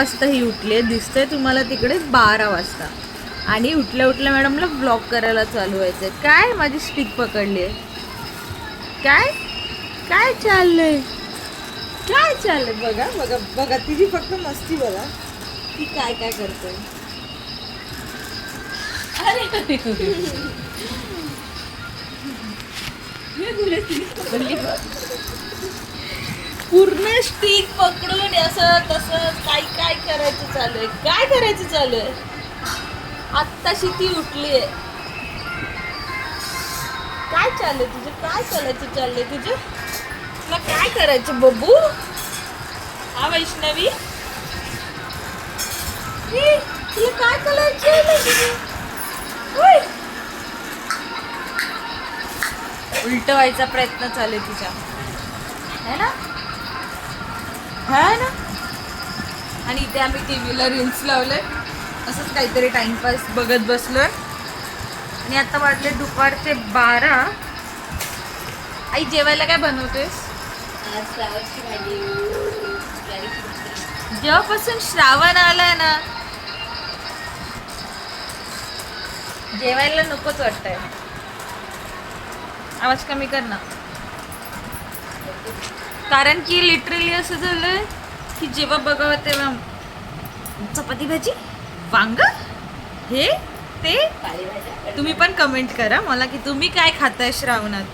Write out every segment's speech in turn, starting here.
वाजता ही उठली दिसतंय तुम्हाला तिकडे बारा वाजता. आणि उठल्या उठल्या मॅडमला ब्लॉक करायला चालू व्हायचं. आहे काय माझी स्टिक पकडली आहे काय? काय चाललंय? काय चाललंय? बघा बघा बघा तिची फक्त मस्ती बघा. ती काय काय करते? अरे! पूर्ण स्टिक पकडून असं तसं काय काय करायचं चालू आहे काय करायचं चालू आहे आत्ताशी ती उठली आहे काय चाललंय तुझं? काय चालायचं चाललंय तुझं? तुला काय करायचं बबू? हा वैष्णवी? तुला काय करायचं उलट व्हायचा प्रयत्न चालू आहे तुझा. है ना? है ना? आणि इथे आम्ही टी व्हीला रील्स लावले असंच काहीतरी टाइमपास बघत बसलोय. आणि आता वाजले दुपारचे बारा. आई जेवायला काय बनवतेस? जेव्हापासून श्रावण आलाय ना जेवायला नकोच वाटतंय. आवाज कमी कर ना. कारण की लिटरली असं झालं की जेव्हा बघावं तेव्हा चपाती भाजी वांग हे ते. तुम्ही पण कमेंट करा मला की तुम्ही काय खाताय श्रावणात.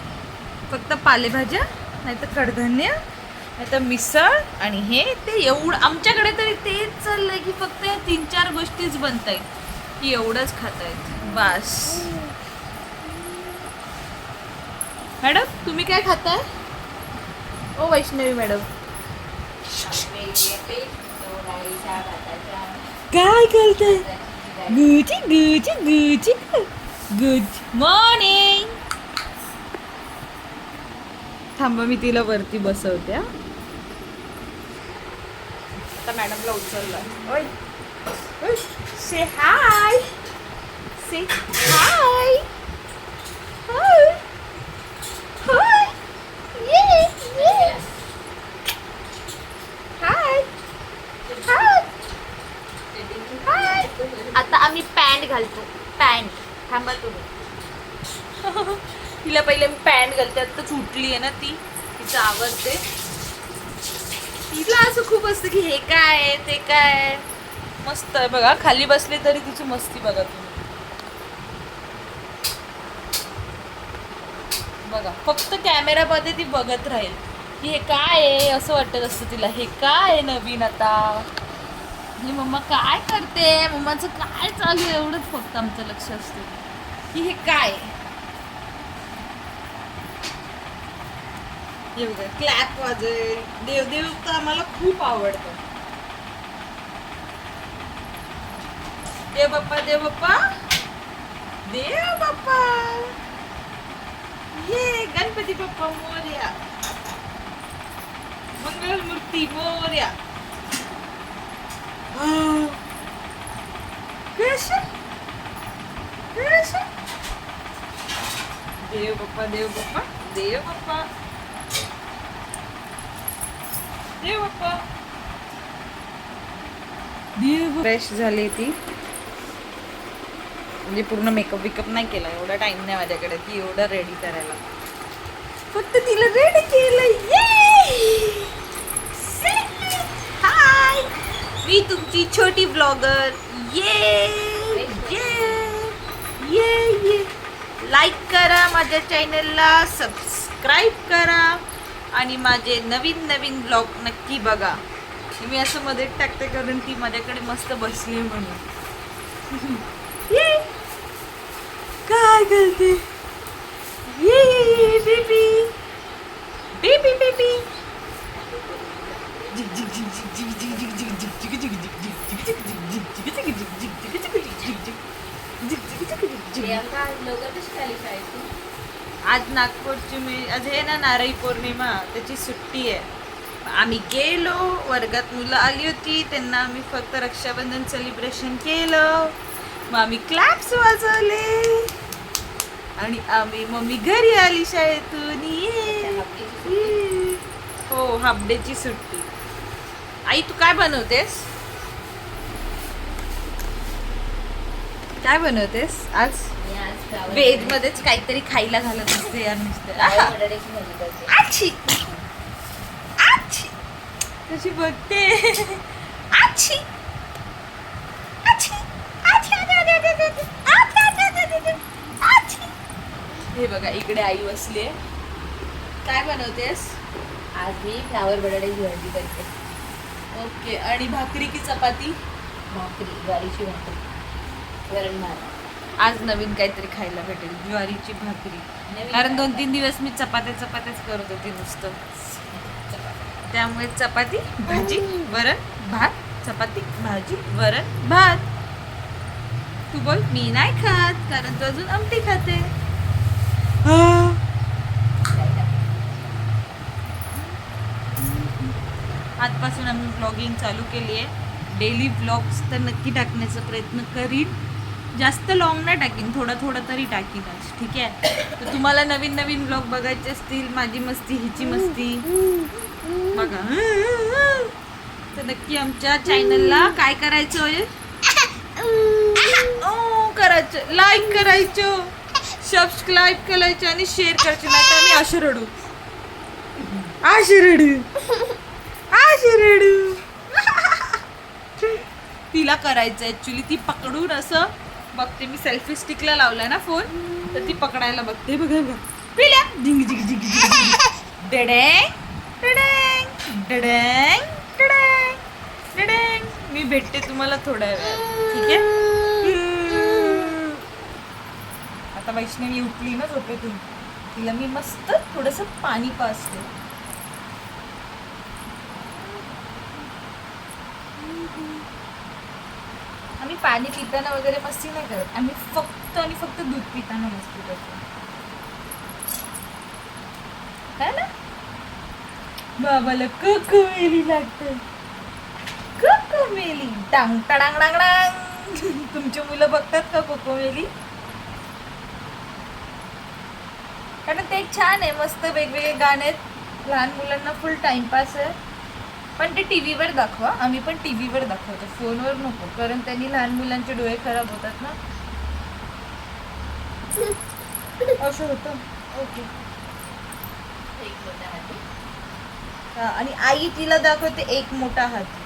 फक्त पालेभाज्या नाही तर कडधान्य नाही तर मिसळ आणि हे ते एवढं. आमच्याकडे तरी तेच चाललंय की फक्त या तीन चार गोष्टीच बनत आहेत की एवढंच खातायत. बस. मॅडम तुम्ही काय खाताय? ओ वैष्णवी मॅडम. काय करताय? गुची गुची गुची. गुड मॉर्निंग थांबा मी तिला वरती बसवते हा. आता मॅडमला उचललं. ओय से हाय से हाय हाय ये ये हाय हाय हाय आता आम्ही पॅन्ट घालतो. पॅन्ट. थांबा तुम्ही. तिला पहिले मी पॅन्ट घालते आता सुटली आहे ना ती. तिचं आवडते. तिला असं खूप असतं की हे काय आहे ते काय आहे. मस्त आहे बघा खाली बसले तरी तिची मस्ती बघा तुम्ही. बघा फक्त कॅमेरामध्ये ती बघत राहील. की हे काय आहे असं वाटत असतं तिला. हे काय आहे नवीन आता? ही मम्मा काय करते? मम्माचं काय चालू आहे? एवढंच फक्त आमचं लक्ष असतं. की हे काय? आहे? क्लॅप वाजेल देव तर आम्हाला खूप आवडतं. देव बाप्पा देव बाप्पा देव बाप्पा ये गणपती बाप्पा मोर्या. मंगलमूर्ती मोर्या. कशा कशा देव बाप्पा देव बाप्पा देव बाप्पा देव बाप्पा देव फ्रेश झाली ती. म्हणजे पूर्ण मेकअप विकअप नाही केला एवढा टाइम नाही माझ्याकडे. की एवढं रेडी करायला. फक्त तिला रेडी केलं मी तुमची छोटी ब्लॉगर ये ये ये ये लाईक करा माझ्या चॅनलला सबस्क्राईब करा. आणि माझे नवीन नवीन ब्लॉग नक्की बघा. मी असं मध्ये टाकते कारण ती माझ्याकडे मस्त बसली आहे म्हणून. ये काय करते? ये बेबी बेबी बेबी जी जी जी जी जी जी जी आज नागपूरची मी आज हे ना नारळी पौर्णिमा त्याची सुट्टी आहे. आम्ही गेलो वर्गात मुलं आली होती त्यांना आम्ही फक्त रक्षाबंधन सेलिब्रेशन केलं. मग आम्ही क्लॅप्स वाजवले. आणि आम्ही मम्मी घरी आली शाळेतून. ये. हो हाफ डेची सुट्टी. आई तू काय बनवतेस? काय बनवतेस आज? व्हेज मध्येच काहीतरी खायला घालत असते या नुसतं आच्छी. आच्छी. कशी बघते. आच्छी. हे बघा इकडे आई बसली काय बनवतेस? आज मी फ्लावर बटाट्याची भाजी करते. ओके आणि भाकरी की चपाती? भाकरी ज्वारीची भाकरी. वरण भात. आज नवीन काहीतरी खायला भेटेल ज्वारीची भाकरी. कारण दोन तीन दिवस मी चपात्या चपात्याच करत होती नुसतं. त्यामुळे चपाती भाजी वरण भात चपाती भाजी वरण भात. तू बोल मी नाही खात कारण तू अजून आमटी खाते. आजपासून आम्ही ब्लॉगिंग चालू केली आहे डेली ब्लॉग्स तर नक्की टाकण्याचा प्रयत्न करीन. जास्त लॉंग नाही टाकीन थोडा थोडा तरी टाकीन ठीक आहे? तर तुम्हाला नवीन नवीन ब्लॉग बघायचे असतील माझी मस्ती हिची मस्ती. बघा. तर नक्की आमच्या चॅनलला काय करायचं आहे ओ, करायचं. लाईक करायचं. सबस्क्राईब करायचं आणि शेअर करायचं. नाही तर आम्ही असे रडू. असे रडू. असे रडू. तिला करायचं ऍक्च्युली ती पकडून असं बघते. मी सेल्फी स्टिकला लावलाय ना फोन तर ती पकडायला बघते. बघा बघा. पिल्या? झिंग झिंग झिंग. डेडेंग डेडेंग डेडेंग डेडेंग डेडेंग. मी भेटते तुम्हाला थोड्या वेळात ठीक आहे? आता वैष्णवी उठली ना झोपेतून. तिला मी मस्त थोडस पाणी पाजते आम्ही पाणी पिताना वगैरे मस्ती नाही करत. आम्ही फक्त आणि फक्त दूध पिताना मस्ती करतो. ना? बाबाला कक मेली लागते. कक मेली टांग टांग डांग डांग. तुमची मुलं बघतात का कोको मेली कारण ते एक छान आहे. मस्त वेगवेगळे गाणे आहेत. लहान मुलांना फुल टाइमपास आहे. पण ते टी व्हीवर दाखवा. आम्ही पण टी व्हीवर दाखवतो. फोनवर नको. कारण त्यांनी लहान मुलांचे डोळे खराब होतात ना. असं होतं. ओके. हा, आणि आई तिला दाखवते एक मोठा हाती.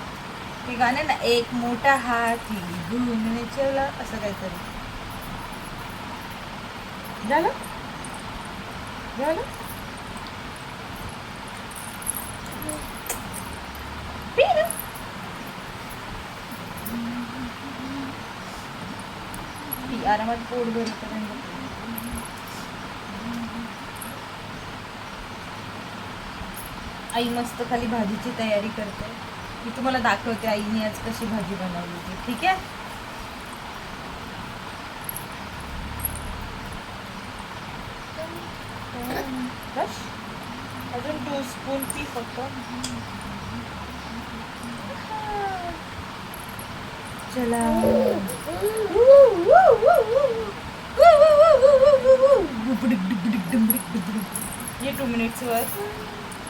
ते गाणं ना एक मोठा हाती घुमने चला असं काहीतरी. झालं? झालं? आरामात पोट भरेपर्यंत आई मस्त खाली भाजीची तयारी करते. मी तुम्हाला दाखवते आईने आज कशी भाजी बनवली ती ठीक आहे? बस. अजून टू स्पून ती फक्त चला ये टू मिनिट्स वर.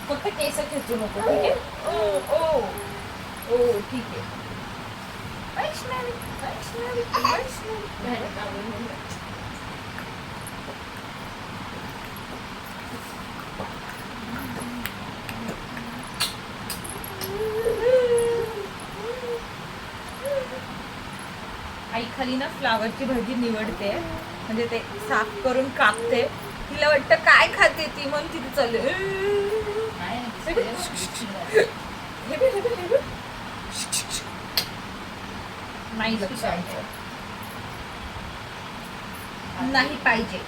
फक्त केस खेचू नको ठीक आहे? ओ ओ ओ ठीक आहे. वैष्णवी वैष्णवी वैष्णवी. आई खाली ना फ्लावरची भाजी निवडते. म्हणजे ते साफ करून कापते. तिला वाटतं काय खाते ती? म्हणून तिथे चालले. काय नाही. नाही पाहिजे.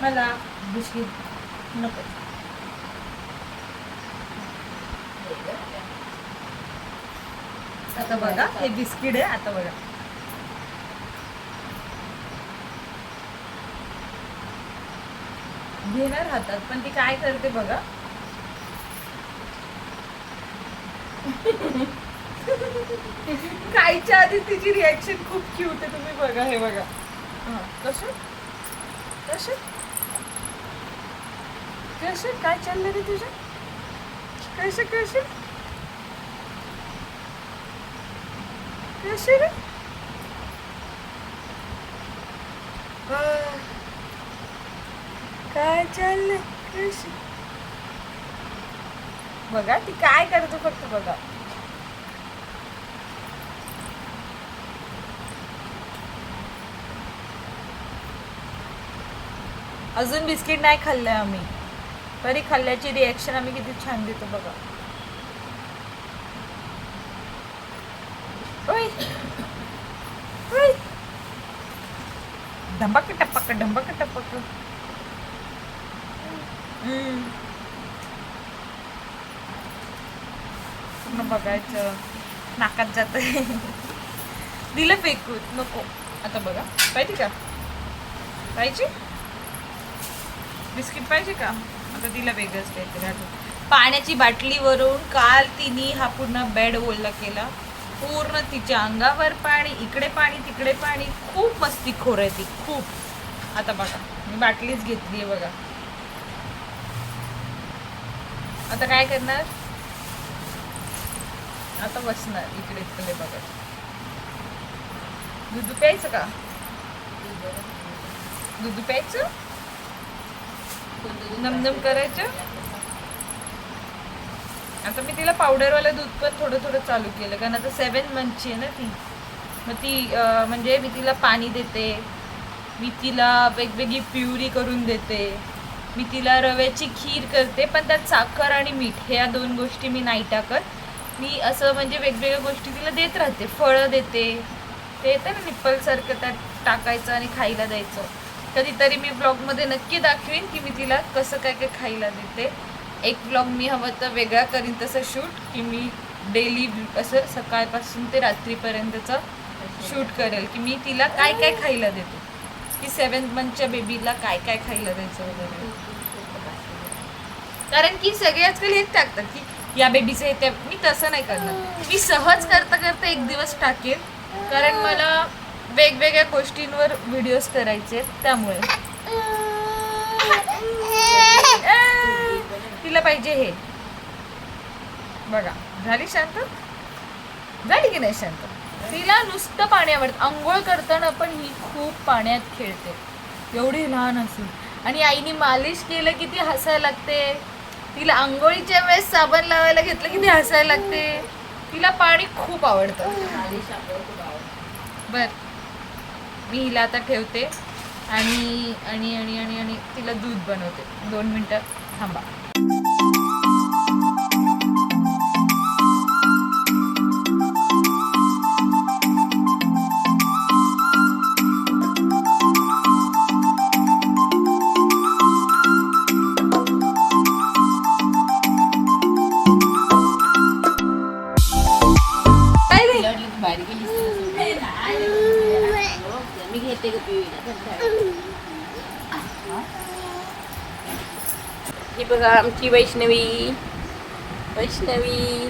मला बिस्किट नको. आता बघा हे बिस्किट आहे आता बघा. घेणार हातात पण ती काय करते बघा. खायच्या आधी तिची रिॲक्शन खूप क्यूट आहे तुम्ही बघा हे बघा. हा, कसं कसं कसं काय चाललं रे तुझं? कसं कसं कशी रे आह. काय चाललंय बघा ती काय करतो फक्त बघा. अजून बिस्किट नाही खाल्लंय आम्ही. तरी खाल्ल्याची रिॲक्शन आम्ही किती छान देतो बघा. ओय. ओय. धंबाक टपक धंबाक टपक पूर्ण बघायचं. नाकात जात दिलं फेकून नको. आता बघा. पाहिजे का? पाहिजे? बिस्किट पाहिजे का? आता तिला वेगळंच काहीतरी आठवत. पाण्याची बाटलीवरून काल तिने हा पूर्ण बेड ओला केला. पूर्ण तिच्या अंगावर पाणी इकडे पाणी तिकडे पाणी. खूप मस्ती खोर आहे ती. खूप. आता बघा. मी बाटलीच घेतली आहे बघा. आता काय करणार? आता बसणार इकडे इकडे बघत. दूध प्यायचं का? दूध प्यायचं? नमनम करायचं? आता मी तिला पावडरवालं दूध पण थोडं थोडं चालू केलं. कारण आता सेवन मंथची आहे ना ती. मग ती म्हणजे मी तिला पाणी देते. मी तिला वेगवेगळी प्युरी करून देते. मी तिला रव्याची खीर करते पण त्यात साखर आणि मीठ ह्या दोन गोष्टी मी नाही टाकत. मी असं म्हणजे वेगवेगळ्या गोष्टी तिला देत राहते. फळं देते. ते येतं ना निप्पलसारखं त्यात टाकायचं आणि खायला द्यायचं. कधीतरी मी ब्लॉगमध्ये नक्की दाखवीन की मी तिला कसं काय काय खायला देते. एक ब्लॉग मी हवं तर वेगळा करीन तसं शूट की मी डेली असं सकाळपासून ते रात्रीपर्यंतचं शूट करेल की मी तिला काय काय खायला देते. की सेवन मंथच्या बेबीला काय काय खायला द्यायचं वगैरे. कारण की सगळे आजकाल हेच टाकतात की या बेबीचं हे त्या मी तसं नाही करणार. मी सहज करता करता एक दिवस टाकेल कारण मला वेगवेगळ्या गोष्टींवर व्हिडिओज करायचे त्यामुळे. तिला पाहिजे हे. बघा झाली शांत? झाली की नाही शांत? तिला नुसतं पाणी आवडतं. आंघोळ करताना पण ही खूप पाण्यात खेळते. एवढी लहान असून. आणि आईने मालिश केलं की ती हसायला लागते. तिला आंघोळीच्या वेळेस साबण लावायला घेतलं की ती हसायला लागते. तिला पाणी खूप आवडतं. बर. मी हिला आता ठेवते. आणि आणि आणि आणि आणि तिला दूध बनवते. दोन मिनटं थांबा. आमची वैष्णवी. वैष्णवी.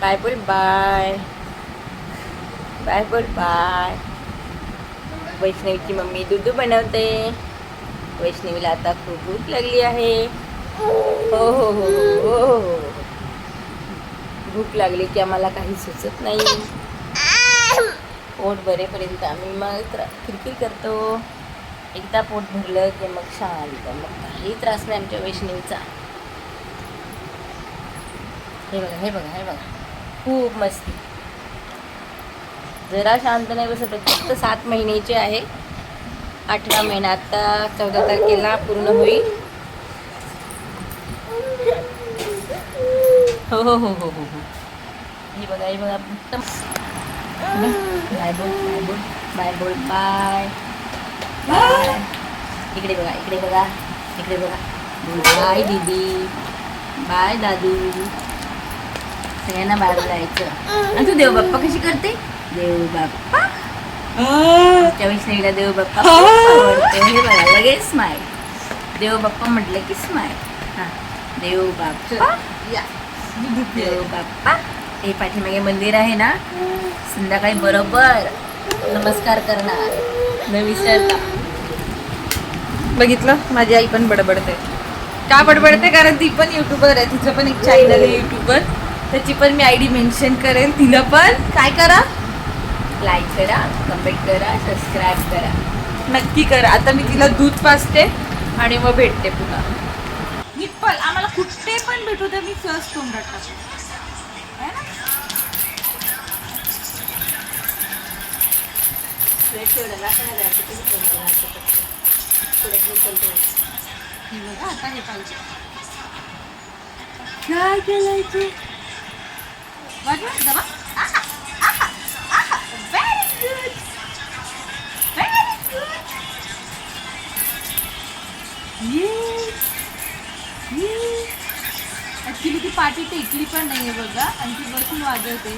बाय बोल बाय बाय बोल बाय वैष्णवीची मम्मी दूध बनवते. वैष्णवीला आता खूप भूक लागली आहे. हो हो हो हो हो हो हो. भूक लागली की आम्हाला काही सुचत नाही. पोट भरेपर्यंत आम्ही मग किरकिर करतो. एकदा पोट भरलं की मग शांत मग काही त्रास नाही आमच्या वैष्णवीचा. हे बघा हे बघा हे बघा. खूप मस्ती. जरा शांत नाही बसत फक्त सात महिन्याचे आहे. अठरा महिना आता चौदा तारखेला पूर्ण होईल. हो हो हो हो हो हो. हे बघा हे बघा फक्त बाय बोल बाय बोल बाय बोल बाय. इकडे बघा इकडे बघा इकडे बघा. बाय दीदी बाय दादू. सगळ्यांना बाय बोलायचं आणि तू देव बाप्पा कशी करते? देव बाप्पा त्या वैष्णवीला देव बाप्पा हे बघा लगेच स्माईल देव बाप्पा म्हटलं की स्माईल हां. देव बाप्पा देव बाप्पा हे पाठीमागे मंदिर आहे ना? संध्याकाळी बरोबर नमस्कार करणार. न विसरता. बघितलं? माझी आई पण बडबडते. का बडबडते? कारण ती पण युट्यूबर आहे. तिचं पण एक चॅनल आहे युट्यूबर त्याची पण मी आय डी मेन्शन करेल. तिला पण. काय करा? लाईक करा कमेंट करा सबस्क्राईब करा. नक्की करा. आता मी तिला दूध पाजते आणि मग भेटते पुन्हा. निप्पल आम्हाला कुठे पण भेटू दे. मी सहज तोंडात टाकते वेळ सोडायला असं जायचं की सोडायला थोडं उकल काय ॲक्च्युली ती पाठी टेकली पण नाही आहे बघा आणि ती बसून वाजवते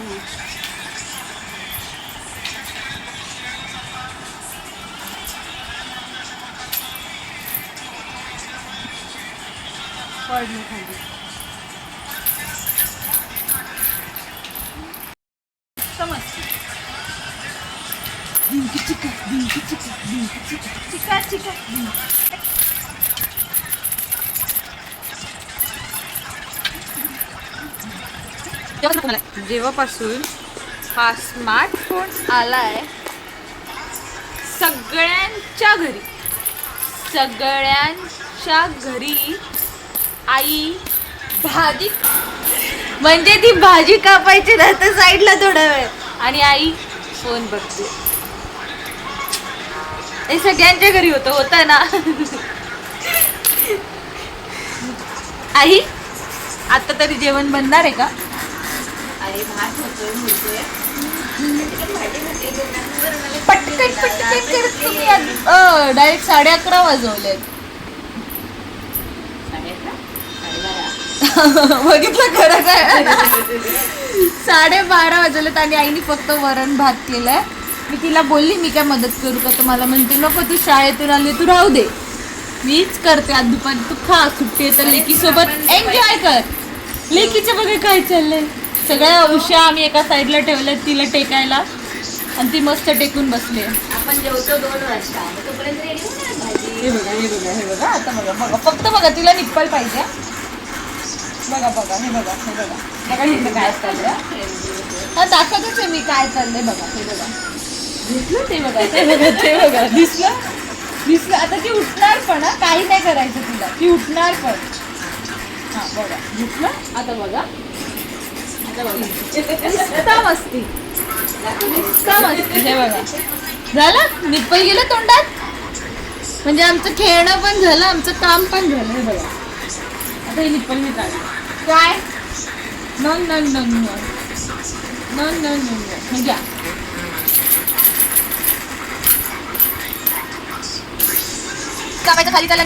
पडलं खाली डिंकी चिका डिंकी चिका डिंकी चिका चिका चिका डिंकी जेव्हापासून हा स्मार्टफोन आलाय सगळ्यांच्या घरी सगळ्यांच्या घरी आई भाजी म्हणजे ती भाजी कापायची ना तर साईडला थोडा वेळ. आणि आई फोन बघते. हे सगळ्यांच्या घरी होतं होतं ना? आई आता तरी जेवण बनणार आहे का? अरे भात होतोय मुलतोय पटकन पटकन करत तुम्ही. डायरेक्ट साडे अकरा वाजवले साडे अकरा साडेबारा बघितलं खरं काय साडेबारा वाजवलेत आणि आईने फक्त वरण भात केलाय. मी तिला बोलली मी काय मदत करू का तर मला म्हणते नको तू शाळेतून आली तू राहू दे. मीच करते आज दुपारी. तू खा सुट्टी आहे तर लेकी सोबत एन्जॉय कर. लेकीचं बघा काय चाललंय. सगळ्या उशा आम्ही एका साईडला ठेवल्या तिला टेकायला. आणि ती मस्त टेकून बसली आपण जेवतो दोन वाजता. मग तोपर्यंत रेडी होणार भाजी? हे बघा हे बघा हे बघा. आता बघा बघा. फक्त बघा तिला निप्पल पाहिजे. बघा बघा हे बघा हे बघा. बघा इथं काय चाललंय हा दाखवतच आहे मी काय चाललंय बघा हे बघा. दिसलं ते बघा ते बघा ते बघा. दिसलं? दिसलं. आता ती उठणार पण हा. काही नाही करायचं तिला. ती उठणार पण. हा बघा. दिसलं? आता बघा. आता बघा. मस्ती. नुसता मस्ती. हे बघा. झालं? निप्पल गेलं तोंडात? म्हणजे आमचं खेळणं पण झालं आमचं काम पण झालं हे बघा. पहिली पहिली काय? नन नन नन नन. नन नन नन नन. घ्या. कापायचं खाली चालला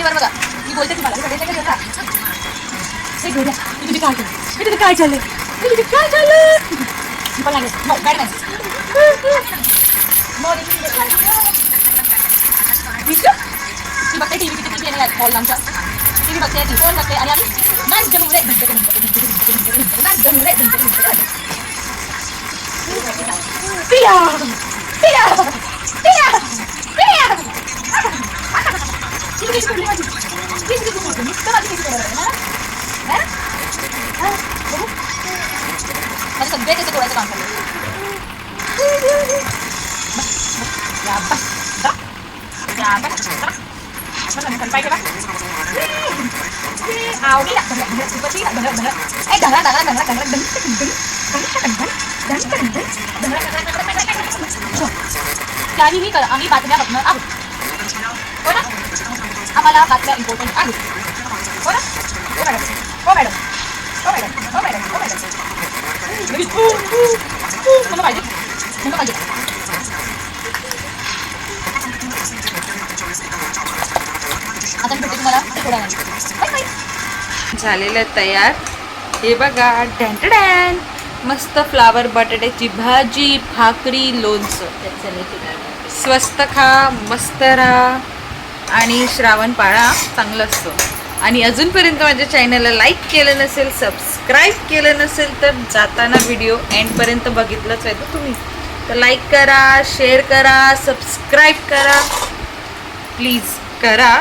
काय केलं? काय चाललं टीवी बघते फोन बघते आणि आम्ही बस जमुरे बस जमुरे पिया पिया पिया पिया माझे सगळे त्याचं डोळ्याचं काम चाललं पाहिजे का Audi ini kalau kami benar aku. Kora, amala important aku. Kora, oh madam, oh madam, oh madam, oh madam, oh madam. Lebih, uh, uh, uh, mana mana. झालेलं तयार. हे बघा डॅन मस्त फ्लावर बटाट्याची भाजी भाकरी लोणचं. स्वस्त खा मस्त राहा. आणि श्रावण पाळा चांगलं असतं. आणि अजूनपर्यंत माझ्या चॅनलला लाईक केलं नसेल सबस्क्राईब केलं नसेल तर जाताना व्हिडिओ एंडपर्यंत बघितलंच आहे तर तुम्ही. तर लाईक करा शेअर करा सबस्क्राईब करा. प्लीज करा.